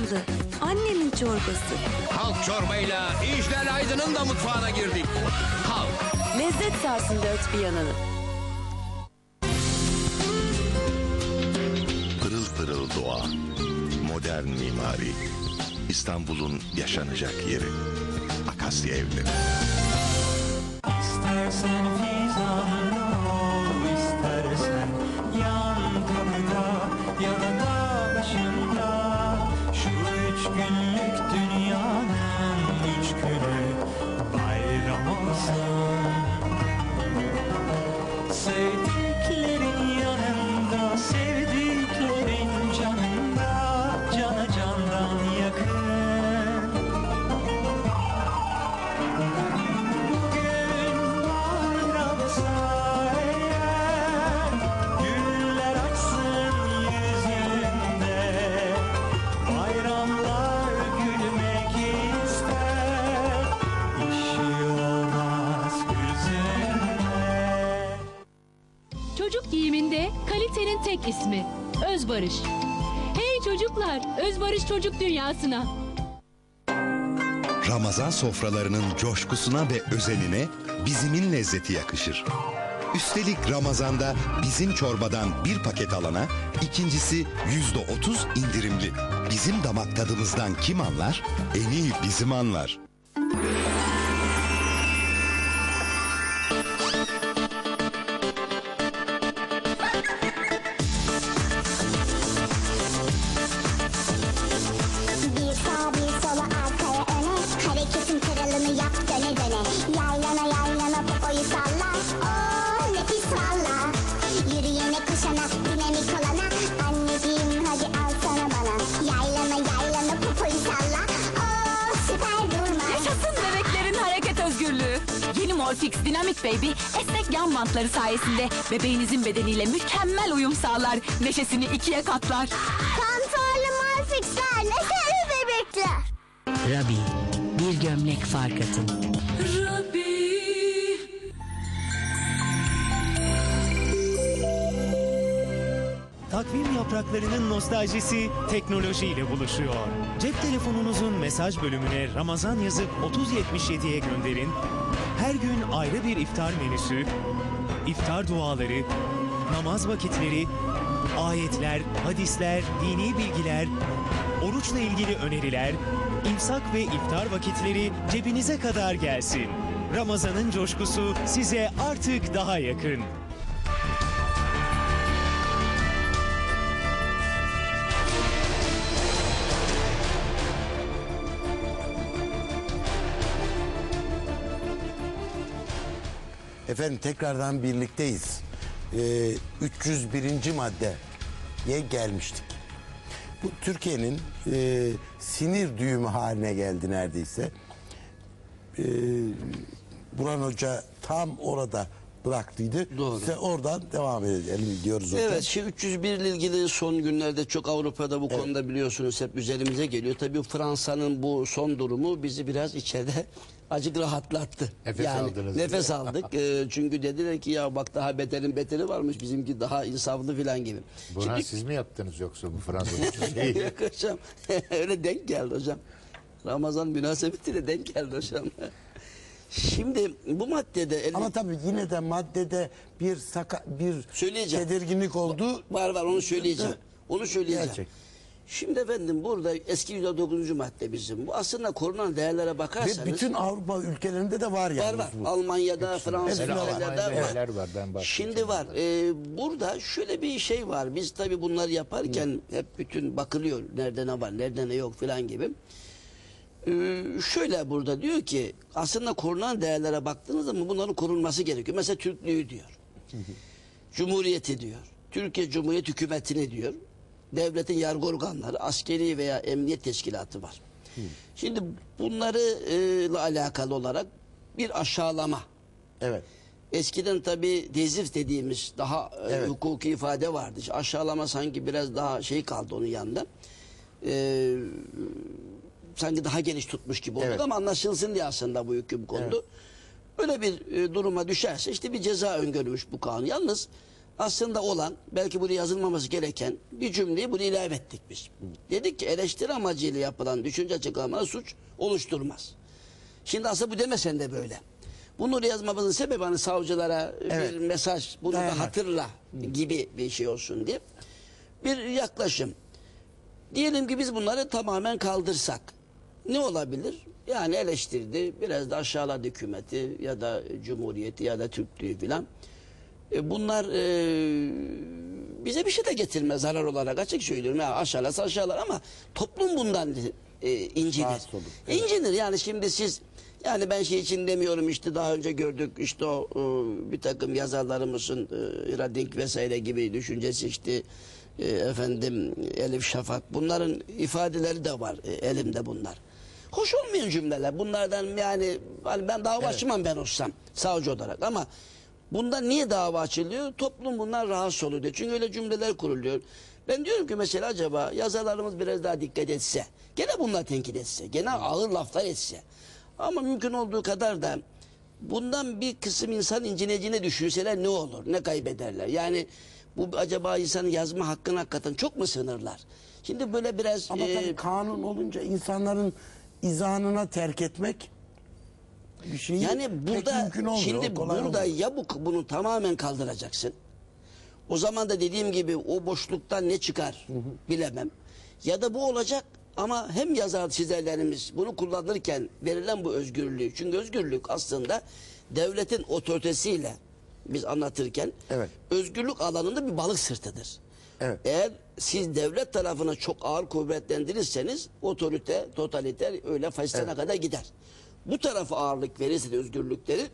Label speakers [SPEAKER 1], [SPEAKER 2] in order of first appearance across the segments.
[SPEAKER 1] babamdı. Annemin çorbası.
[SPEAKER 2] Halk çorbayla İclal Aydın'ın da mutfağına girdik. Halk.
[SPEAKER 1] Lezzet sarsın dört bir yanını.
[SPEAKER 3] Pırıl pırıl doğa, modern mimari, İstanbul'un yaşanacak yeri. Akasya Evleri.
[SPEAKER 4] İstersen fizanı
[SPEAKER 5] Özbarış. Hey çocuklar, Özbarış Çocuk Dünyası'na.
[SPEAKER 6] Ramazan sofralarının coşkusuna ve özenine bizimin lezzeti yakışır. Üstelik Ramazan'da bizim çorbadan bir paket alana ikincisi yüzde otuz indirimli. Bizim damak tadımızdan kim anlar? En iyi bizim anlar.
[SPEAKER 7] Baby esnek yan bantları sayesinde bebeğinizin bedeniyle mükemmel uyum sağlar. Neşesini ikiye katlar.
[SPEAKER 8] Konforlu morfiksler neşeli bebekler
[SPEAKER 9] Rabi, bir gömlek fark atın.
[SPEAKER 4] Takvim yapraklarının nostaljisi teknolojiyle buluşuyor. Cep telefonunuzun mesaj bölümüne Ramazan yazıp 3077'ye gönderin. Her gün ayrı bir iftar menüsü, iftar duaları, namaz vakitleri, ayetler, hadisler, dini bilgiler, oruçla ilgili öneriler, imsak ve iftar vakitleri cebinize kadar gelsin. Ramazan'ın coşkusu size artık daha yakın.
[SPEAKER 10] Efendim tekrardan birlikteyiz. Ee, 301. maddeye gelmiştik. Bu Türkiye'nin e, sinir düğümü haline geldi neredeyse. Ee, Burhan Hoca tam orada bıraktıydı.
[SPEAKER 11] Doğru.
[SPEAKER 10] Size oradan devam edelim diyoruz.
[SPEAKER 11] Evet, şu 301 ile ilgili son günlerde çok Avrupa'da bu konuda biliyorsunuz hep üzerimize geliyor. Tabii Fransa'nın bu son durumu bizi biraz içeride acık rahatlattı.
[SPEAKER 12] Nefes aldınız
[SPEAKER 11] Nefes
[SPEAKER 12] diye.
[SPEAKER 11] aldık. Ee, çünkü dediler ki ya bak daha beterin beteri varmış bizimki daha insaflı filan gibi.
[SPEAKER 12] Burhan
[SPEAKER 11] Şimdi-
[SPEAKER 12] siz mi yaptınız yoksa bu Fransız şeyi?
[SPEAKER 11] Yok hocam. Öyle denk geldi hocam. Ramazan münasebetiyle denk geldi hocam. Şimdi bu maddede el-
[SPEAKER 10] Ama tabii yine de maddede bir saka, bir
[SPEAKER 11] Söyleyeceğim.
[SPEAKER 10] tedirginlik oldu.
[SPEAKER 11] Var var onu söyleyeceğim. Onu söyleyeceğim.
[SPEAKER 10] Gerçek.
[SPEAKER 11] Şimdi efendim burada eski 109. madde bizim. Bu aslında korunan değerlere
[SPEAKER 10] Ve
[SPEAKER 11] bakarsanız
[SPEAKER 10] bütün Avrupa ülkelerinde de var
[SPEAKER 11] var
[SPEAKER 10] yalnız
[SPEAKER 11] var.
[SPEAKER 10] bu.
[SPEAKER 11] Almanya'da, Fransa'da
[SPEAKER 10] var.
[SPEAKER 11] var.
[SPEAKER 12] var, ben
[SPEAKER 11] Şimdi var. Ee, burada şöyle bir şey var. Biz tabii bunları yaparken hep bütün bakılıyor. Nerede ne var, nerede ne yok filan gibi. Ee, şöyle burada diyor ki aslında korunan değerlere baktığınız zaman bunların korunması gerekiyor. Mesela Türklüğü diyor. Cumhuriyeti diyor. Türkiye Cumhuriyet Hükümeti'ni diyor. Devletin yargı organları, askeri veya emniyet teşkilatı var. Şimdi bunları e, ile alakalı olarak bir aşağılama.
[SPEAKER 10] Evet.
[SPEAKER 11] Eskiden tabi tezif dediğimiz daha e,
[SPEAKER 10] Evet.
[SPEAKER 11] hukuki ifade vardı. İşte aşağılama sanki biraz daha şey kaldı onun yanında. Ee, sanki daha geniş tutmuş gibi oldu
[SPEAKER 10] Evet.
[SPEAKER 11] ama anlaşılsın diye aslında bu hüküm kondu. Öyle bir e, duruma düşerse işte bir ceza öngörülmüş bu kanun. Yalnız aslında olan belki buraya yazılmaması gereken bir cümleyi buraya ilave ettik biz. Dedik ki eleştiri amacıyla yapılan düşünce açıklamaları suç oluşturmaz. Şimdi aslında bu demesen de böyle. Bunu oraya yazmamızın sebebi hani savcılara
[SPEAKER 10] Evet.
[SPEAKER 11] bir mesaj bunu
[SPEAKER 10] Dayanak.
[SPEAKER 11] da hatırla gibi bir şey olsun diye. Bir yaklaşım. Diyelim ki biz bunları tamamen kaldırsak ne olabilir? Yani eleştirdi, biraz da aşağıladı hükümeti ya da cumhuriyeti ya da Türklüğü filan. E, bunlar e, bize bir şey de getirmez zarar olarak açık söylüyorum. Ya aşağılasa aşağılar ama toplum bundan e, incinir.
[SPEAKER 10] Rahatsız olur, evet.
[SPEAKER 11] İncinir yani şimdi siz yani ben şey için demiyorum işte daha önce gördük işte o e, bir takım yazarlarımızın e, Radink vesaire gibi düşüncesi işte e, efendim Elif Şafak bunların ifadeleri de var e, elimde bunlar. Hoş olmayan cümleler bunlardan yani hani ben dava açmam ben olsam savcı olarak ama bundan niye dava açılıyor? Toplum bundan rahatsız oluyor diye. Çünkü öyle cümleler kuruluyor. Ben diyorum ki mesela acaba yazarlarımız biraz daha dikkat etse, gene bunlar tenkit etse, gene ağır laflar etse ama mümkün olduğu kadar da bundan bir kısım insan incineceğini düşünseler ne olur, ne kaybederler? Yani bu acaba insanın yazma hakkını hakikaten çok mu sınırlar? Şimdi böyle biraz...
[SPEAKER 10] Ama
[SPEAKER 11] e,
[SPEAKER 10] tabii kanun olunca insanların izanına terk etmek bir şeyi
[SPEAKER 11] Yani
[SPEAKER 10] pek
[SPEAKER 11] burada
[SPEAKER 10] mümkün olmuyor.
[SPEAKER 11] şimdi burada
[SPEAKER 10] olmuyor.
[SPEAKER 11] ya bu bunu tamamen kaldıracaksın. O zaman da dediğim gibi o boşluktan ne çıkar bilemem. Ya da bu olacak ama hem yazar çizerlerimiz bunu kullanırken verilen bu özgürlüğü. Çünkü özgürlük aslında devletin otoritesiyle biz anlatırken
[SPEAKER 10] Evet.
[SPEAKER 11] özgürlük alanında bir balık sırtıdır.
[SPEAKER 10] Evet.
[SPEAKER 11] Eğer siz devlet tarafına çok ağır kuvvetlendirirseniz otorite, totaliter öyle faşistana kadar gider. Bu tarafa ağırlık verirse de özgürlükleri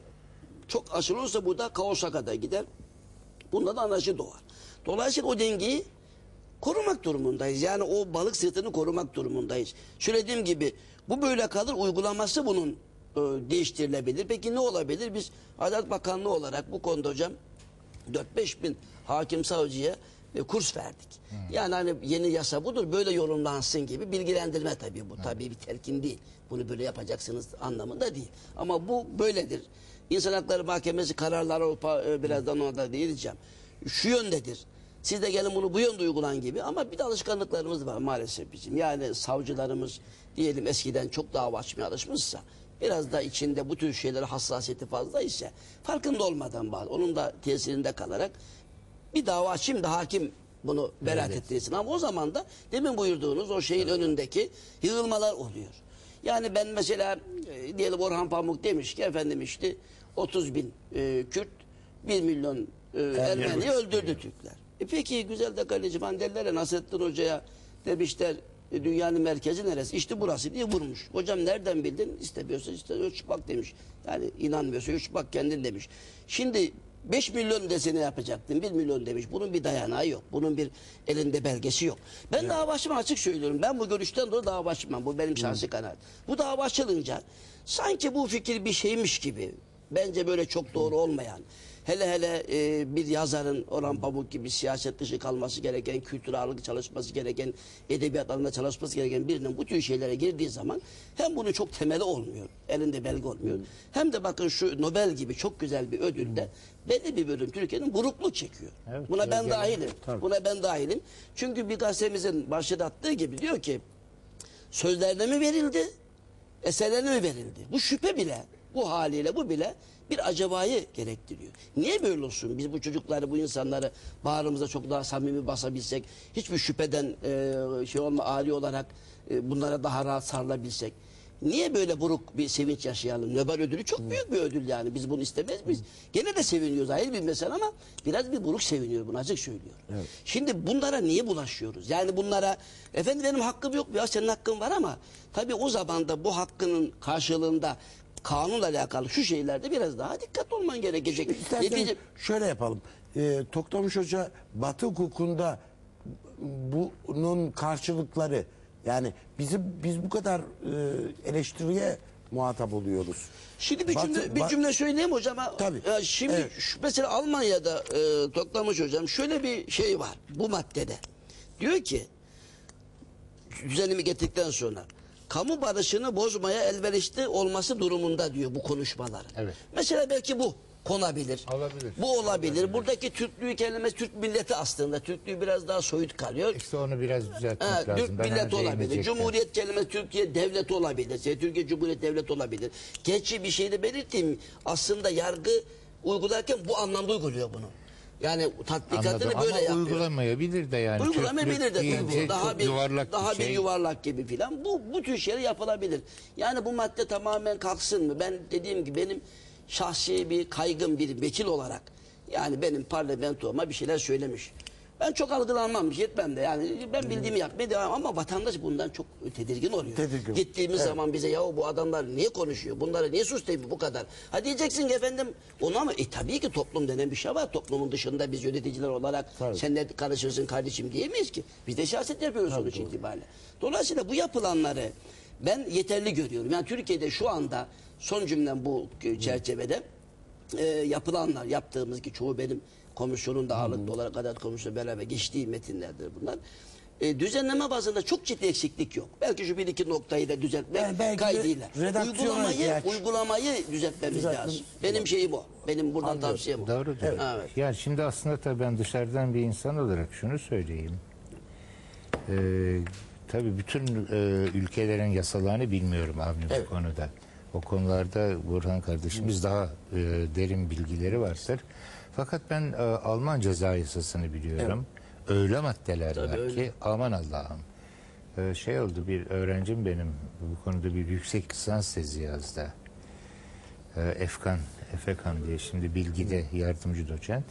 [SPEAKER 11] çok aşırı olursa bu da kaosa kadar gider. Bunda da anarşi doğar. Dolayısıyla o dengeyi korumak durumundayız. Yani o balık sırtını korumak durumundayız. Söylediğim gibi bu böyle kalır uygulaması bunun e, değiştirilebilir. Peki ne olabilir? Biz Adalet Bakanlığı olarak bu konuda hocam 4-5 bin hakim savcıya kurs verdik. Yani hani yeni yasa budur böyle yorumlansın gibi bilgilendirme tabii bu. Tabii bir telkin değil. Bunu böyle yapacaksınız anlamında değil. Ama bu böyledir. İnsan Hakları Mahkemesi kararları pa- e, birazdan ona da değineceğim. Şu yöndedir. Siz de gelin bunu bu yönde uygulan gibi ama bir de alışkanlıklarımız var maalesef bizim. Yani savcılarımız diyelim eskiden çok dava açmaya alışmışsa biraz da içinde bu tür şeylere hassasiyeti fazla ise farkında olmadan bazı onun da tesirinde kalarak bir dava da hakim bunu beraat ettirsin. Ama o zaman da demin buyurduğunuz o şeyin önündeki yığılmalar oluyor. Yani ben mesela e, diyelim Orhan Pamuk demiş ki efendim işte 30 bin e, Kürt 1 milyon e, Ermeni öldürdü Türkler. E peki güzel de kardeşim derler ya Nasrettin Hoca'ya demişler e, dünyanın merkezi neresi? İşte burası diye vurmuş. Hocam nereden bildin? İstemiyorsa işte ölç bak demiş. Yani inanmıyorsa ölç bak kendin demiş. Şimdi 5 milyon desene yapacaktın. 1 milyon demiş. Bunun bir dayanağı yok. Bunun bir elinde belgesi yok. Ben dava açmam açık söylüyorum. Ben bu görüşten dolayı dava açmam. Bu benim şahsi kanaat. Bu dava açılınca sanki bu fikir bir şeymiş gibi. Bence böyle çok doğru olmayan. Hele hele e, bir yazarın Orhan Pamuk gibi siyaset dışı kalması gereken, kültür ağırlıklı çalışması gereken, edebiyat alanında çalışması gereken birinin bu tür şeylere girdiği zaman hem bunun çok temeli olmuyor, elinde belge olmuyor. Hem de bakın şu Nobel gibi çok güzel bir ödülde belli bir bölüm Türkiye'nin burukluk çekiyor.
[SPEAKER 12] Evet,
[SPEAKER 11] Buna ben dahilim.
[SPEAKER 12] tabii.
[SPEAKER 11] Buna ben dahilim. Çünkü bir gazetemizin başlığı attığı gibi diyor ki sözlerine mi verildi, eserlerine mi verildi? Bu şüphe bile, bu haliyle bu bile bir acabayı gerektiriyor. Niye böyle olsun? Biz bu çocukları, bu insanları bağrımıza çok daha samimi basabilsek, hiçbir şüpheden e, şey olma, ali olarak e, bunlara daha rahat sarılabilsek. Niye böyle buruk bir sevinç yaşayalım? Nobel ödülü çok büyük bir ödül yani. Biz bunu istemez miyiz? Gene de seviniyoruz ayrı bir mesele ama biraz bir buruk seviniyor bunu açık söylüyor. Şimdi bunlara niye bulaşıyoruz? Yani bunlara efendim benim hakkım yok ya senin hakkın var ama tabii o zaman da bu hakkının karşılığında kanunla alakalı şu şeylerde biraz daha dikkat olman gerekecek.
[SPEAKER 10] İsterseniz
[SPEAKER 11] Netice-
[SPEAKER 10] şöyle yapalım. Ee, Toktamış Hoca Batı hukukunda bunun karşılıkları yani bizim biz bu kadar e, eleştiriye muhatap oluyoruz.
[SPEAKER 11] Şimdi bir
[SPEAKER 10] Batı-
[SPEAKER 11] cümle, bir cümle söyleyeyim hocam.
[SPEAKER 10] Tabii.
[SPEAKER 11] ya şimdi
[SPEAKER 10] Evet.
[SPEAKER 11] şu- mesela Almanya'da e, toplamış hocam şöyle bir şey var bu maddede. Diyor ki düzenimi getirdikten sonra kamu barışını bozmaya elverişli olması durumunda diyor bu konuşmalar.
[SPEAKER 12] Evet.
[SPEAKER 11] Mesela belki bu konabilir.
[SPEAKER 12] Olabilir.
[SPEAKER 11] Bu olabilir. Buradaki Türklüğü kelimesi Türk milleti aslında. Türklüğü biraz daha soyut kalıyor.
[SPEAKER 12] İşte onu biraz düzeltmek
[SPEAKER 11] Ha,
[SPEAKER 12] lazım.
[SPEAKER 11] Türk
[SPEAKER 12] Ben
[SPEAKER 11] millet olabilir. Cumhuriyet kelimesi Türkiye devlet olabilir. Şey, Türkiye Cumhuriyet devlet olabilir. Gerçi bir şey de belirteyim. Aslında yargı uygularken bu anlamda uyguluyor bunu. Yani tatbikatını
[SPEAKER 12] Anladım.
[SPEAKER 11] böyle
[SPEAKER 12] Ama
[SPEAKER 11] yapıyor.
[SPEAKER 12] uygulamayabilir de yani.
[SPEAKER 11] Uygulamayabilir de tabii. Daha
[SPEAKER 12] çok
[SPEAKER 11] bir
[SPEAKER 12] yuvarlak
[SPEAKER 11] daha
[SPEAKER 12] bir şey.
[SPEAKER 11] bir yuvarlak gibi filan. Bu bu tür şeyler yapılabilir. Yani bu madde tamamen kalksın mı? Ben dediğim gibi benim şahsi bir kaygım bir vekil olarak yani benim parlamentoma bir şeyler söylemiş. Ben çok algılanmam, yetmem de yani ben bildiğimi yapmaya devam ama vatandaş bundan çok tedirgin oluyor.
[SPEAKER 10] Tedirgin.
[SPEAKER 11] Gittiğimiz
[SPEAKER 10] Evet.
[SPEAKER 11] zaman bize ya bu adamlar niye konuşuyor? Bunlara niye sus bu kadar? Ha diyeceksin ki efendim onu ama e, tabii ki toplum denen bir şey var. Toplumun dışında biz yöneticiler olarak sen ne kardeşim diyemeyiz ki. Biz de siyaset yapıyoruz sonuç itibariyle. Dolayısıyla bu yapılanları ben yeterli görüyorum. Yani Türkiye'de şu anda son cümlem bu çerçevede e, yapılanlar yaptığımız ki çoğu benim komisyonun da ağırlıklı olarak Adalet Komisyonu beraber geçtiği metinlerdir bunlar. E, düzenleme bazında çok ciddi eksiklik yok. Belki şu bir iki noktayı da düzeltmek
[SPEAKER 10] Yani belki
[SPEAKER 11] kaydıyla. Uygulamayı,
[SPEAKER 10] ihtiyaç.
[SPEAKER 11] uygulamayı düzeltmemiz
[SPEAKER 10] Düzeltmem-
[SPEAKER 11] lazım. Benim şeyim o. Benim buradan tavsiyem o.
[SPEAKER 12] Doğrudur.
[SPEAKER 11] Evet.
[SPEAKER 12] Yani şimdi aslında tabii ben dışarıdan bir insan olarak şunu söyleyeyim. Ee, tabii bütün e, ülkelerin yasalarını bilmiyorum Avni bu konuda. O konularda Burhan kardeşimiz daha e, derin bilgileri vardır. Fakat ben e, Alman ceza yasasını biliyorum. Öyle maddeler
[SPEAKER 11] Tabii
[SPEAKER 12] var
[SPEAKER 11] öyle.
[SPEAKER 12] ki aman Allah'ım. Ee, şey oldu bir öğrencim benim bu konuda bir yüksek lisans tezi yazdı. Ee, Efkan, Efekan diye şimdi bilgide yardımcı doçent.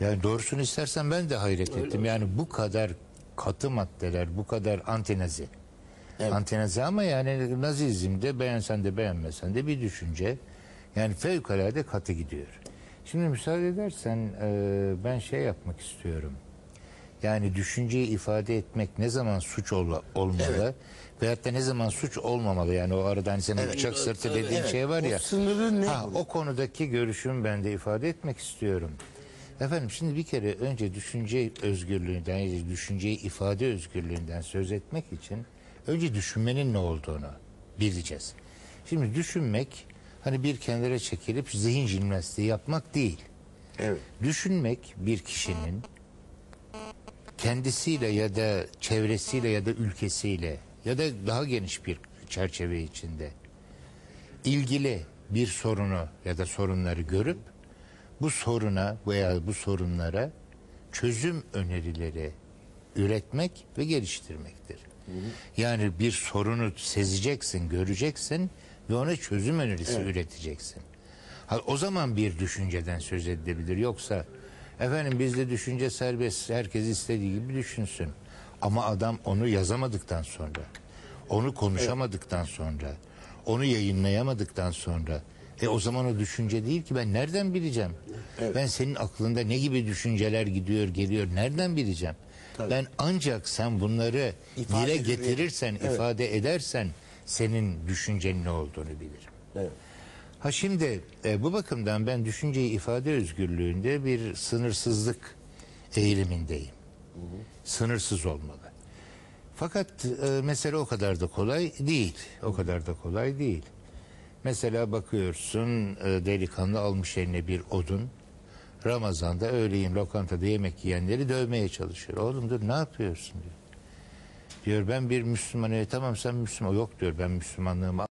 [SPEAKER 12] Yani doğrusunu istersen ben de hayret ettim. Yani bu kadar katı maddeler, bu kadar antinazi. Antinazi ama yani nazizmde beğensen de beğenmesen de bir düşünce. Yani fevkalade katı gidiyor. Şimdi müsaade edersen e, ben şey yapmak istiyorum. Yani düşünceyi ifade etmek ne zaman suç ol- olmalı veyahut da ne zaman suç olmamalı. Yani o arada hani senin bıçak sırtı
[SPEAKER 11] evet,
[SPEAKER 12] dediğin
[SPEAKER 10] evet.
[SPEAKER 12] şey var
[SPEAKER 10] O
[SPEAKER 12] ya.
[SPEAKER 10] sınırı ne
[SPEAKER 12] Ha, o konudaki görüşümü ben de ifade etmek istiyorum. Efendim şimdi bir kere önce düşünce özgürlüğünden, yani düşünceyi ifade özgürlüğünden söz etmek için önce düşünmenin ne olduğunu bileceğiz. Şimdi düşünmek hani bir kenara çekilip zihin jimnastiği yapmak değil.
[SPEAKER 10] Evet.
[SPEAKER 12] Düşünmek bir kişinin kendisiyle ya da çevresiyle ya da ülkesiyle ya da daha geniş bir çerçeve içinde ilgili bir sorunu ya da sorunları görüp bu soruna veya bu sorunlara çözüm önerileri üretmek ve geliştirmektir. Yani bir sorunu sezeceksin, göreceksin ve ona çözüm önerisi üreteceksin. Ha, o zaman bir düşünceden söz edilebilir. Yoksa efendim bizde düşünce serbest, herkes istediği gibi düşünsün. Ama adam onu yazamadıktan sonra, onu konuşamadıktan sonra, onu yayınlayamadıktan sonra e o zaman o düşünce değil ki ben nereden bileceğim? Ben senin aklında ne gibi düşünceler gidiyor geliyor nereden bileceğim? Ben ancak sen bunları
[SPEAKER 10] İfade
[SPEAKER 12] dile getirirsen,
[SPEAKER 10] Evet.
[SPEAKER 12] ifade edersen senin düşüncenin ne olduğunu bilirim.
[SPEAKER 10] Evet.
[SPEAKER 12] Ha şimdi e, bu bakımdan ben düşünceyi ifade özgürlüğünde bir sınırsızlık eğilimindeyim. Sınırsız olmalı. Fakat e, mesele o kadar da kolay değil. O kadar da kolay değil. Mesela bakıyorsun e, delikanlı almış eline bir odun. Ramazan'da öğleyin lokantada yemek yiyenleri dövmeye çalışıyor. Oğlum dur ne yapıyorsun diyor. Diyor ben bir Müslümanım. E, tamam sen Müslüman. Yok diyor ben Müslümanlığımı